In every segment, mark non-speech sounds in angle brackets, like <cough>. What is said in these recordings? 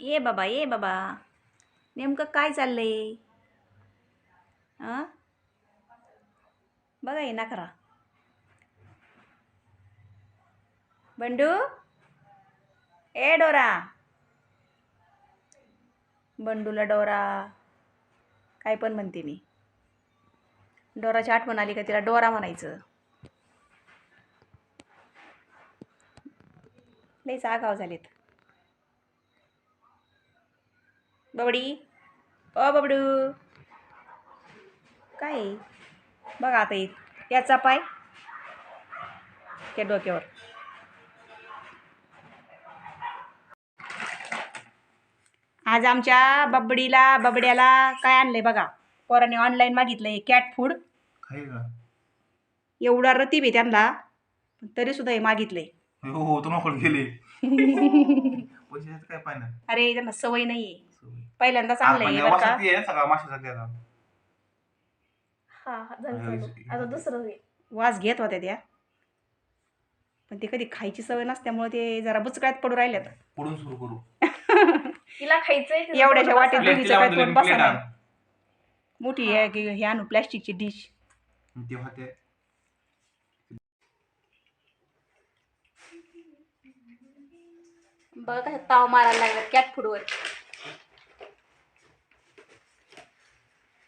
ये बाबा ये बाबा. नेमकं काय चाललंय? आहे बघा ये ना करा बंडू? ए डोरा. बंडूला डोरा. काय पण म्हणते मी. डोराची आठवण आली का तिला? डोरा म्हणायचं. लईच आगाव झालेत. बबडी. ओ बबडू. काय? बघा आता याचा पाय. त्या डोक्यावर. आज आमच्या बबडीला बबड्याला काय आणलंय बघा. पोराने ऑनलाईन मागितलंय कॅट फूड एवढा रतीब आहे त्यांना. तरी सुद्धा हे मागितलंय. हो हो तुम्हाला गेले. <laughs> काय अरे त्यांना सवय नाहीये. पहिल्यांदाच आणलंय हे बरं का. आहे सगळा माशासाठी आता हा हा, झालं चालू. आता दुसरं होईल वास घेत होत्या त्या. पण ते कधी खायची सवय नसल्यामुळे ते जरा बुचकळ्यात पडू राहिल्यात. पुढून सुरू करू. <laughs> तिला खायचंय एवढ्याच्या वाटेत बसा. दोघीचं काय प्लेट तोंड प्लेट बसा आण. मोठी आहे की हे आणू प्लॅस्टिकची डिश. तेव्हा ते बघ ताव मारायला लागला कॅट फूडवर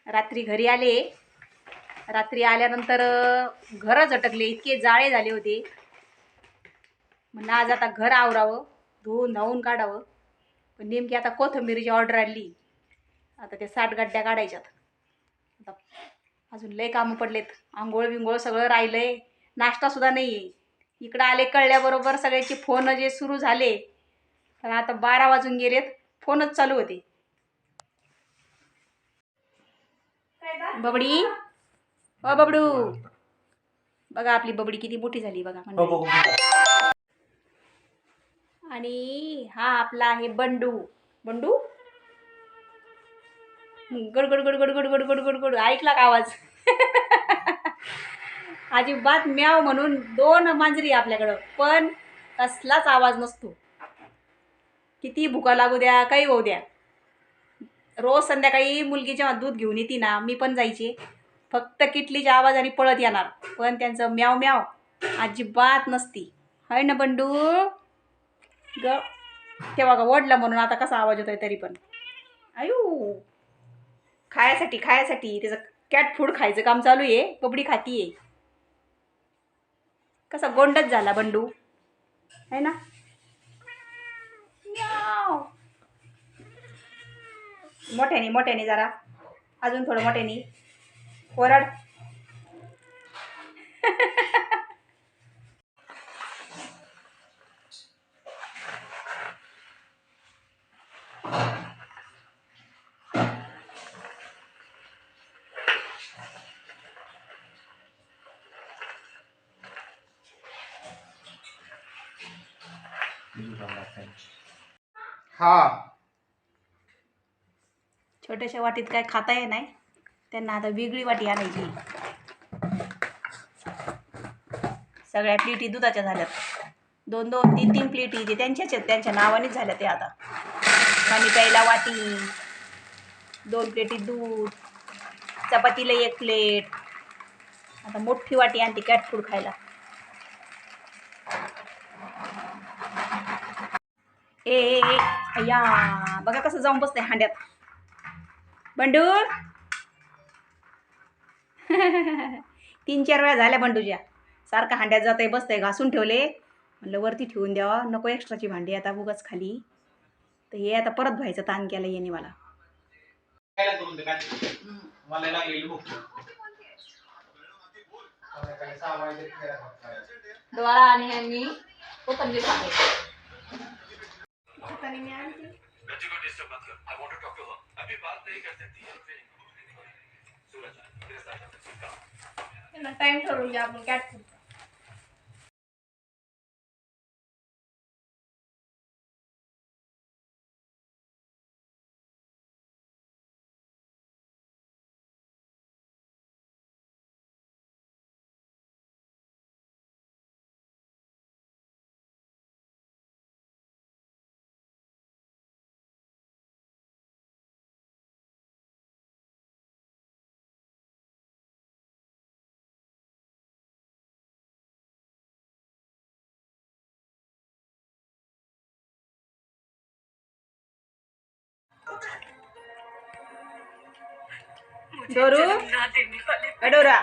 रात्री घरी आले. रात्री आल्यानंतर घरच अटकले झटकले इतके जाळे झाले होते. म्हणलं आज आता घर आवरावं धुवून धावून काढावं. पण नेमकी आता कोथिंबीरीची ऑर्डर आली आता त्या साठ गड्ड्या काढायच्यात. आता अजून लय कामं पडलेत. आंघोळ बिंघोळ सगळं राहिलंय. नाश्तासुद्धा नाही आहे इकडं आले कळल्याबरोबर सगळ्याचे फोन जे सुरू झाले. तर आता बारा वाजून गेलेत. फोनच चालू होते. बबडी? ओ बबडू. बघा आपली बबडी किती मोठी झाली बघा हो, हो, मंडळी. हो. आणि हा आपला आहे बंडू. बंडू? गड गड गड गड गड गड गड गड गड. ऐकला का आवाज? <laughs> अजिबात म्याव म्हणून दोन मांजरी आहे आपल्याकडं. पण कसलाच आवाज नसतो. किती भुका लागू द्या काही होऊ द्या. रोज संध्याकाळी मुलगी जेव्हा दूध घेऊन येते ना मी पण जायचे. फक्त किटलीच्या आवाजाने पळत येणार. पण त्यांचं म्याव म्याव अजिबात नसती. हाय ना बंडू? ग तेव्हा का ओढला म्हणून आता कसा आवाज होतोय तरी पण. आयू! खायासाठी खायासाठी त्याचं कॅट फूड खायचं काम चालू आहे. बबडी खातीये. कसा गोंडच झाला बंडू. है ना? म्याव. मोठ्याने मोठ्याने जरा. अजून थोडं मोठ्याने. ओरड. हा. छोट्याशा वाटीत काय खाता ये नाही. त्यांना आता वेगळी वाटी आणायची. सगळ्या प्लेटी दुधाच्या झाल्यात. दोन दोन तीन तीन प्लेटी ते त्यांच्याच आहेत त्यांच्या नावानेच झाल्या ते आता. पाणी प्यायला वाटी दोन प्लेटी दूध चपातीला एक प्लेट. आता मोठी वाटी आणते कॅट फूड खायला. ए या बघा कसं जाऊन बसतंय हांड्यात. बंडू? <laughs> तीन चार वेळा झाल्या बंडूच्या. सारखा हांड्यात जात आहे बसतंय घासून ठेवले. म्हणलं वरती ठेवून द्यावा. नको एक्स्ट्राची भांडी आता उगाच खाली. तर हे आता परत धुवायचं ताण केला येणे मला. आणि ह्यांनी कोथंबीर खाते टाइम ठरवून घ्या आपण कॅट फूड दोरू अडोरा